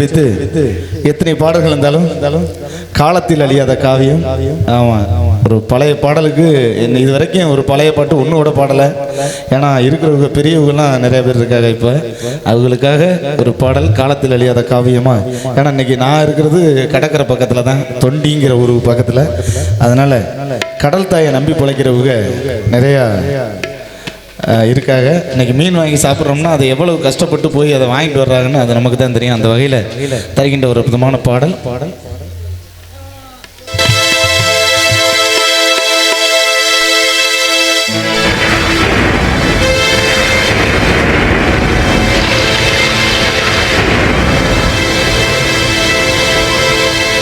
With எத்தனை பாடல்கள் இருந்தாலும் இருந்தாலும் காலத்தில் அழியாத காவியம். ஆமாம் ஒரு பழைய பாடலுக்கு என்ன இது வரைக்கும் ஒரு பழைய பாட்டு ஒன்றும் கூட பாடலை. ஏன்னா இருக்கிறவங்க பெரியவங்கலாம் நிறைய பேர் இருக்காங்க இப்போ. அவங்களுக்காக ஒரு பாடல் காலத்தில் அழியாத காவியமா. ஏன்னா இன்னைக்கு நான் இருக்கிறது கடற்கரை பக்கத்தில் தான் தொண்டிங்கிற ஒரு பக்கத்தில். அதனால் கடல் தாயை நம்பி பிழைக்கிறவங்க நிறையா இருக்காங்க. இன்னைக்கு மீன் வாங்கி சாப்பிட்றோம்னா அதை எவ்வளவு கஷ்டப்பட்டு போய் அதை வாங்கிட்டு வர்றாங்கன்னு அது நமக்கு தான் தெரியும். அந்த வகையில் தருகின்ற ஒரு விதமான பாடல் பாடல்.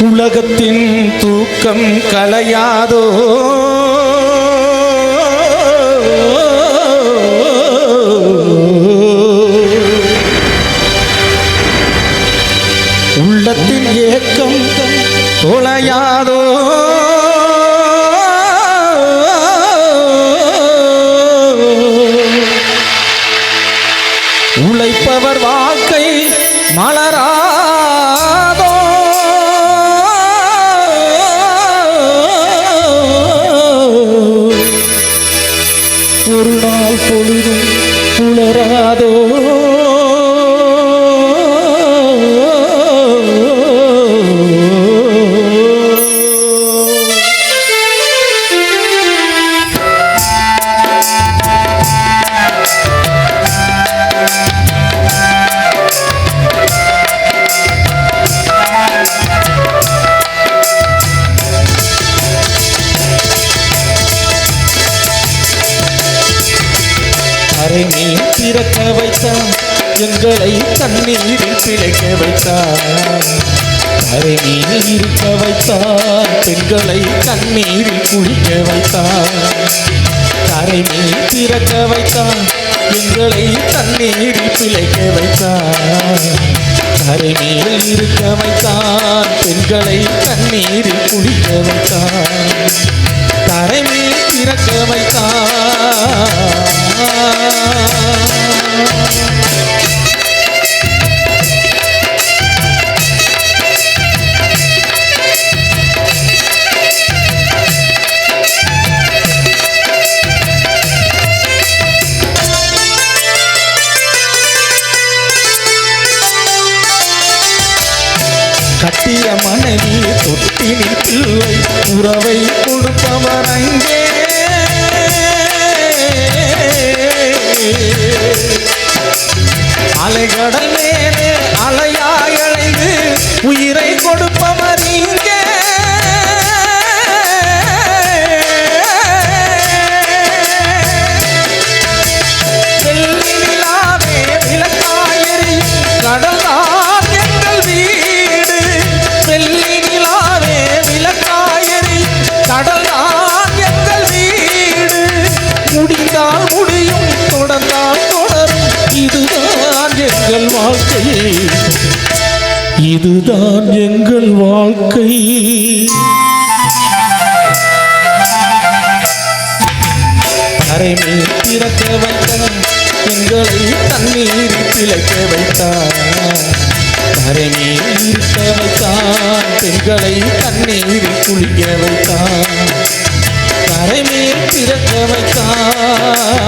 உலகத்தின் தூக்கம் கலையாதோ? உள்ளத்தின் ஏக்கம் தொலையாதோ கருங்களை தண்ணீரில் பிழைக்க வைத்தார். அரை இருக்க வைத்தார். பெண்களை தண்ணீரில் குளிக்க வைத்தார். அரை திறக்க வைத்தார். வைத்தான் எங்களை தண்ணீரில் பிழைக்க வைத்தார். அரை மீன் இருக்க வைத்தார். பெண்களை தண்ணீரில் குளிக்க வைத்தான் தரைமேல் பிறக்க வைத்தான் தொட்டினில் உறவை கொடுப்பவர் அங்கே. இதுதான் எங்கள் வாழ்க்கை. கரைமேல் பிறக்க வைத்தான் எங்களை தண்ணீர் பிழைக்க வைத்தான். கரைமேல் இருக்க வைத்தான் பெண்களை தண்ணீர் குளிக்க வைத்தான். கரைமேல் பிறக்க வைத்தான்.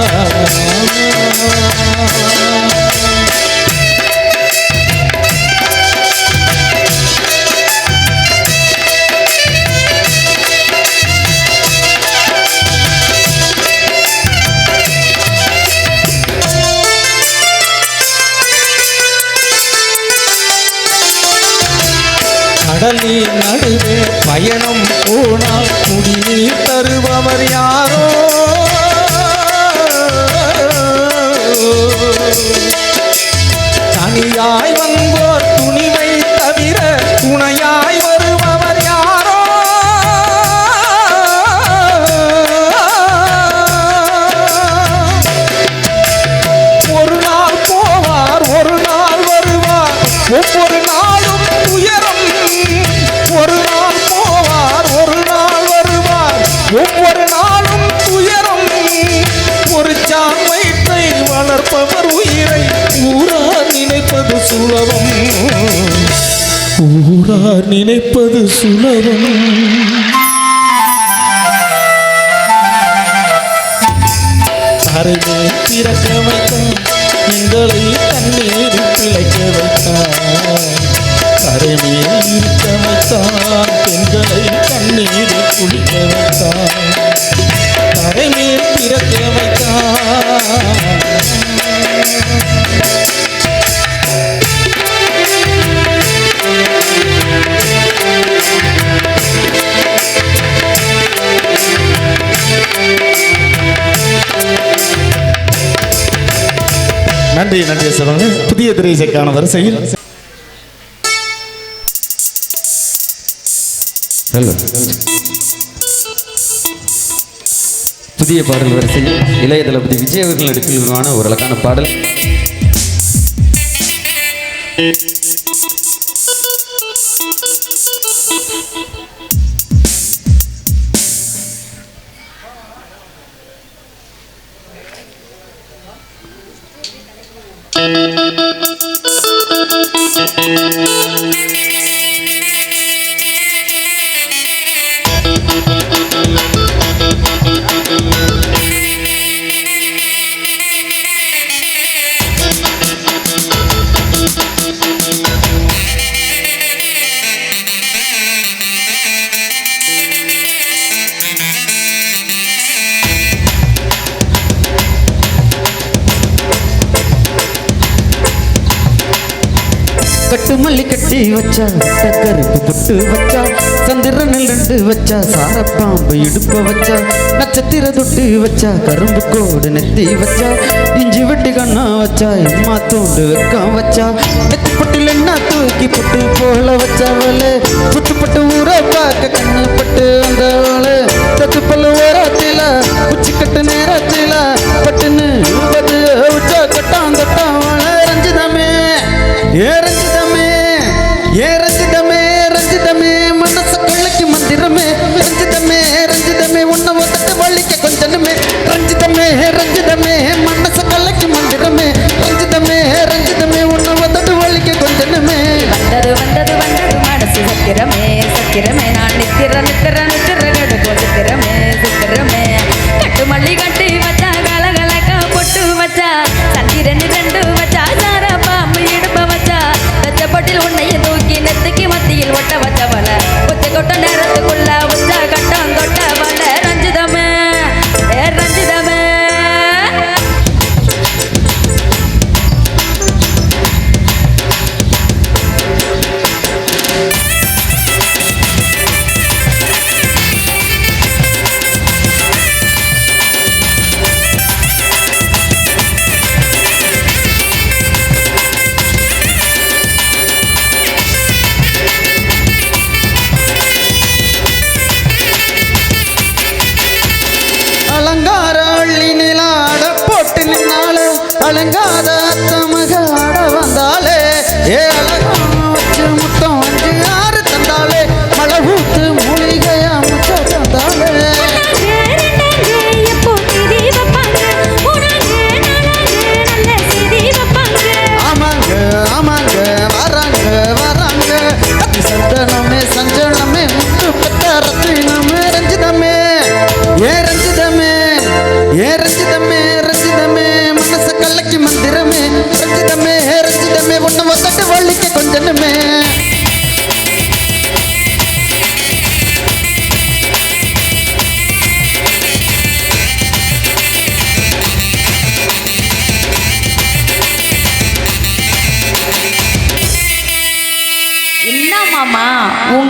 கடலின் நடுவே பயணம் போனால் குடிநீர் தருபவர் யாரோ? தனியாய் வந்தோர் துணிவை தவிர துணையாய் ஒரு சுலபம். ஊரார் நினைப்பது சுலபம். அருகே திறக்க வைத்தான். எங்களை தண்ணீர் பிழைக்க வைத்தான். கரைமேல் இருக்க வைத்தான். பெண்களை தண்ணீர் குளிக்க வைத்தான். கரைமேல் திறக்க வைத்தான். நன்றி நன்றி சொல்லுங்க புதிய திரைசைக்கான வரிசையில். புதிய பாடல் வரிசையில் இளைய தளபதி விஜய் அவர்கள் நடிப்பில் உருவான ஒரு அழகான பாடல். Thank you. கட்டு மல்லி கட்டி வச்சா கருப்பு புட்டு வச்சா சந்திரனில் ரெண்டு வச்சா சாரப்பாம்பு இடுப்ப வச்சா நட்சத்திர தொட்டு வச்சா கரும்பு கோடு நெத்தி வச்சா இஞ்சி வெட்டி கண்ணா வச்சா எம்மா தூண்டு வெக்கம் வச்சா நெத்தி பொட்டில் என்ன தூக்கி புட்டு போல வச்சவளே புட்டு பட்டு ஊற பார்க்க கண்ணு பட்டு வந்தவளே தத்து பல்லு ஓரத்தில உச்சி கட்டு நேரத்தில பட்டுன்னு சித்திரமே சத்திரமே. நான் நித்திர நித்திர நித்திர கடுப்போ சித்திரமே. Yeah.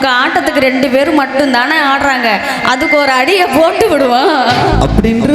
அவங்க ஆட்டத்துக்கு ரெண்டு பேரும் மட்டும் தானே ஆடுறாங்க. அதுக்கு ஒரு அடியை போட்டு விடுவோம். அப்படின்ற